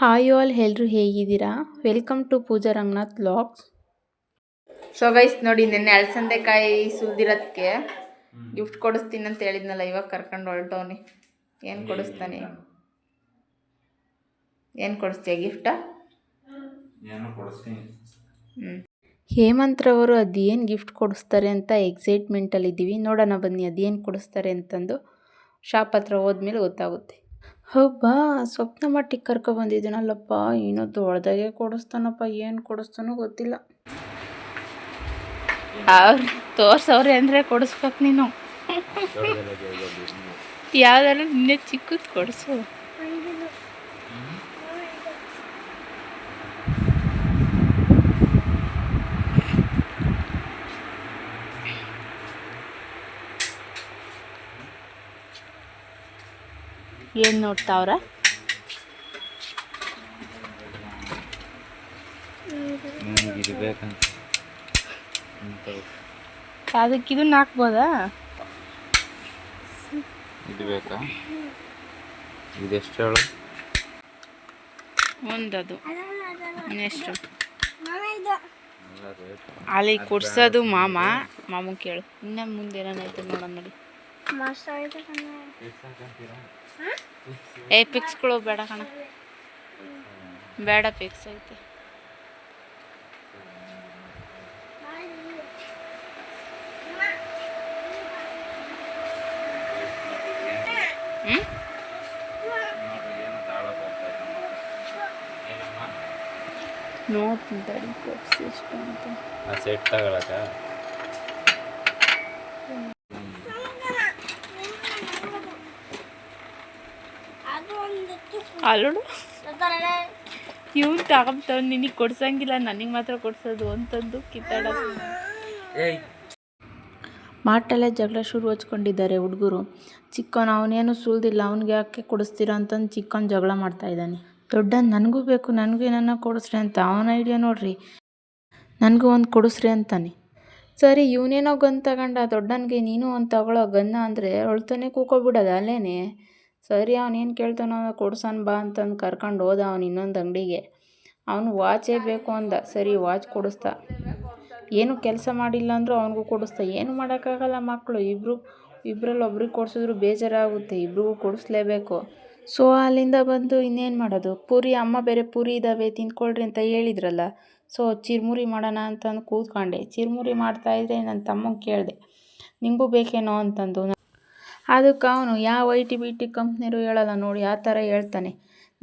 Hi all ಎಲ್ಲರೂ ಹೇಗಿದ್ದೀರಾ? Welcome to Pooja Ranganath blogs so guys ನೋಡಿ ನಿನ್ನೆ ಅಳಸಂದೆಕಾಯಿ ಸುಲ್ದಿರೋದಕ್ಕೆ ಗಿಫ್ಟ್ ಕೊಡಿಸ್ತೀನಿ ಅಂತ ಹೇಳಿದ್ನಲ್ಲ ಇವಾಗ ಕರ್ಕೊಂಡು ಹೊರಟವನಿ ಏನು ಕೊಡಿಸ್ತಾನೆ? ಏನು ಕೊಡಿಸ್ತೀಯ ಗಿಫ್ಟಾ ಹ್ಞೂ ಹೇಮಂತ್ರವರು ಅದೇನು ಗಿಫ್ಟ್ ಕೊಡಿಸ್ತಾರೆ ಅಂತ ಎಕ್ಸೈಟ್ಮೆಂಟಲ್ಲಿದ್ದೀವಿ ನೋಡೋಣ ಬನ್ನಿ ಅದೇನು ಕೊಡಿಸ್ತಾರೆ ಅಂತಂದು. ಶಾಪ್ ಹತ್ರ ಹೋದ್ಮೇಲೆ ಗೊತ್ತಾಗುತ್ತೆ. ಹಬ್ಬಾ ಸ್ವಪ್ನ ಮಟ್ಟಿಗೆ ಕರ್ಕೊಬಂದಿದ್ದೀನಲ್ಲಪ್ಪ ಏನೋ ದೊಡ್ಡದಾಗೆ ಕೊಡಿಸ್ತಾನಪ್ಪ ಏನು ಕೊಡಿಸ್ತಾನೋ ಗೊತ್ತಿಲ್ಲ. ಅವ್ರು ತೋರ್ಸವ್ರೆ ಅಂದರೆ ಕೊಡಿಸ್ಬೇಕು ನೀನು. ಯಾವ್ದಾದ್ರು ನಿನ್ನೆ ಚಿಕ್ಕದು ಕೊಡಿಸು. ಏನು ನೋಡ್ತಾವ್ರ. ಅದಕ್ಕೆ ಇದನ್ನ ಹಾಕ್ಬೋದಾ? ಇದು ಬೇಕಾ? ಇದೆಷ್ಟು ಹೇಳು? ಒಂದದು. ಇನ್ನೆಷ್ಟು? ಅಲ್ಲಿ ಕೊಡ್ಸೋದು ಮಾಮ. ಮಾಮ ಕೇಳು. ಇನ್ನ ಮುಂದೆ ಏನಾಯ್ತು ನೋಡೋಣ ನೋಡಿ. ಏ ಪಿಕ್ಸ್ಗಳು ಬೇಡ ಕಣ. ಬೇಡ ಪಿಕ್ಸ್ ಐತೆ. ನೋಡ್ತೀನಿ ತಡಿ ಎಷ್ಟು ಅಂತ ಆ ಸೆಟ್ ತಗೊಳಕ ಅಲ್ಲೋಡು ಇವ್ನು ತಗೊಂತಾವ್ ನಿನಗೆ ಕೊಡ್ಸಂಗಿಲ್ಲ ನನಗೆ ಮಾತ್ರ ಕೊಡ್ಸೋದು ಅಂತಂದು ಕಿತ್ತಾಡೋದು ಮಾಟಲ್ಲೇ ಜಗಳ ಶುರು ಹಚ್ಕೊಂಡಿದ್ದಾರೆ ಹುಡುಗರು. ಚಿಕ್ಕನ್ ಅವನೇನು ಸುಲ್ದಿಲ್ಲ ಅವ್ನಿಗೆ ಯಾಕೆ ಕೊಡಿಸ್ತೀರಾ ಅಂತಂದು ಚಿಕ್ಕನ್ ಜಗಳ ಮಾಡ್ತಾ ಇದ್ದಾನೆ. ದೊಡ್ಡ ನನಗೂ ಬೇಕು ನನಗೂ ಏನನ್ನ ಕೊಡಿಸ್ರಿ ಅಂತ ಅವನ ಐಡಿಯಾ ನೋಡ್ರಿ. ನನಗೂ ಒಂದು ಕೊಡಿಸ್ರಿ ಅಂತಾನೆ. ಸರಿ ಇವನೇನೋ ಗನ್ ತಗೊಂಡ ದೊಡ್ಡನಿಗೆ ನೀನು ಒಂದು ತಗೊಳ್ಳೋ ಗನ್ನ ಅಂದರೆ ಅಳ್ತಾನೆ ಕೂಕೋಬಿಡೋದು ಅಲ್ಲೇನೆ? ಸರಿ ಅವನೇನು ಕೇಳ್ತಾನೋ ಕೊಡ್ಸನ್ ಬಾ ಅಂತಂದು ಕರ್ಕೊಂಡು ಹೋದ ಅವನು ಇನ್ನೊಂದು ಅಂಗಡಿಗೆ. ಅವನು ವಾಚೇ ಬೇಕು ಅಂದ. ಸರಿ ವಾಚ್ ಕೊಡಿಸ್ದ ಏನು ಕೆಲಸ ಮಾಡಿಲ್ಲ ಅಂದರೂ ಅವನಿಗೂ ಕೊಡಿಸ್ದ ಏನು ಮಾಡೋಕ್ಕಾಗಲ್ಲ ಮಕ್ಕಳು ಇಬ್ಬರು ಇಬ್ಬರಲ್ಲಿ ಒಬ್ರಿಗೆ ಕೊಡಿಸಿದ್ರು ಬೇಜಾರಾಗುತ್ತೆ. ಇಬ್ರಿಗೂ ಕೊಡಿಸ್ಲೇಬೇಕು. ಸೊ, ಅಲ್ಲಿಂದ ಬಂದು ಇನ್ನೇನು ಮಾಡೋದು? ಪೂರಿ, ಅಮ್ಮ ಬೇರೆ ಪೂರಿ ಇದ್ದಾವೆ ತಿನ್ಕೊಳ್ರಿ ಅಂತ ಹೇಳಿದ್ರಲ್ಲ. ಸೊ, ಚಿರ್ಮುರಿ ಮಾಡೋಣ ಅಂತಂದು ಕೂತ್ಕೊಂಡೆ. ಚಿರ್ಮುರಿ ಮಾಡ್ತಾಯಿದ್ರೆ ನನ್ನ ತಮ್ಮಂಗೆ ಕೇಳಿದೆ. ನಿಮಗೂ ಬೇಕೇನೋ? ಅಂತಂದು. ಅದಕ್ಕೆ ಅವನು, ಯಾವ ಐ ಟಿ ಬಿ ಟಿ ಕಂಪ್ನಿಯರು ಹೇಳಲ್ಲ ನೋಡಿ, ಆ ಥರ ಹೇಳ್ತಾನೆ.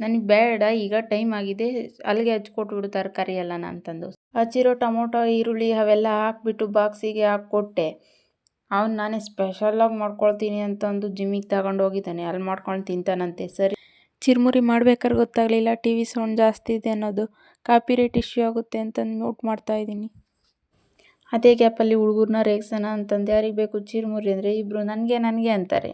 ನನಗೆ ಬೇಡ, ಈಗ ಟೈಮ್ ಆಗಿದೆ, ಅಲ್ಲಿಗೆ ಹಚ್ಕೊಟ್ಬಿಡು ತರಕಾರಿ ಎಲ್ಲನ ಅಂತಂದು. ಹಚ್ಚಿರೋ ಟೊಮೊಟೊ, ಈರುಳ್ಳಿ ಅವೆಲ್ಲ ಹಾಕ್ಬಿಟ್ಟು ಬಾಕ್ಸಿಗೆ ಹಾಕ್ಕೊಟ್ಟೆ. ಅವ್ನು ನಾನೇ ಸ್ಪೆಷಲಾಗಿ ಮಾಡ್ಕೊಳ್ತೀನಿ ಅಂತಂದು ಜಿಮ್ಮಿಗೆ ತಗೊಂಡು ಹೋಗಿದ್ದಾನೆ. ಅಲ್ಲಿ ಮಾಡ್ಕೊಂಡು ತಿಂತಾನಂತೆ. ಸರಿ. ಚಿರುಮುರಿ ಮಾಡ್ಬೇಕಾದ್ರೆ ಗೊತ್ತಾಗಲಿಲ್ಲ. ಟಿ ವಿ ಸೌಂಡ್ ಜಾಸ್ತಿ ಇದೆ ಅನ್ನೋದು. ಕಾಪಿ ರೇಟ್ ಇಶ್ಯೂ ಆಗುತ್ತೆ ಅಂತಂದು ಮ್ಯೂಟ್ ಮಾಡ್ತಾಯಿದ್ದೀನಿ ಅದೇ ಗ್ಯಾಪಲ್ಲಿ ಹುಡುಗರನ್ನ ರೇಗ್ಸೋಣ ಅಂತಂದು, ಯಾರಿಗೆ ಬೇಕು ಚಿರುಮುರಿ ಅಂದರೆ ಇಬ್ಬರು ನನಗೆ ನನಗೆ ಅಂತಾರೆ.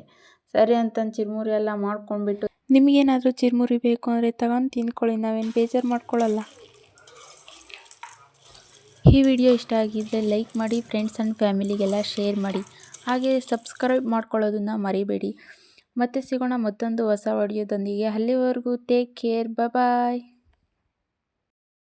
ಸರಿ ಅಂತಂದು ಚಿರುಮುರಿ ಎಲ್ಲ ಮಾಡ್ಕೊಂಡ್ಬಿಟ್ಟು, ನಿಮಗೇನಾದರೂ ಚಿರುಮುರಿ ಬೇಕು ಅಂದರೆ ತಗೊಂಡು ತಿಂದ್ಕೊಳ್ಳಿ ನಾವೇನು ಬೇಜಾರು ಮಾಡ್ಕೊಳ್ಳಲ್ಲ ಈ ವಿಡಿಯೋ ಇಷ್ಟ ಆಗಿದ್ದರೆ ಲೈಕ್ ಮಾಡಿ ಫ್ರೆಂಡ್ಸ್ ಆ್ಯಂಡ್ ಫ್ಯಾಮಿಲಿಗೆಲ್ಲ ಶೇರ್ ಮಾಡಿ. ಹಾಗೆ ಸಬ್ಸ್ಕ್ರೈಬ್ ಮಾಡ್ಕೊಳ್ಳೋದನ್ನು ಮರಿಬೇಡಿ. ಮತ್ತೆ ಸಿಗೋಣ ಮತ್ತೊಂದು ಹೊಸ ವಿಡಿಯೋದೊಂದಿಗೆ ಅಲ್ಲಿವರೆಗೂ ಟೇಕ್ ಕೇರ್ ಬಾಯ್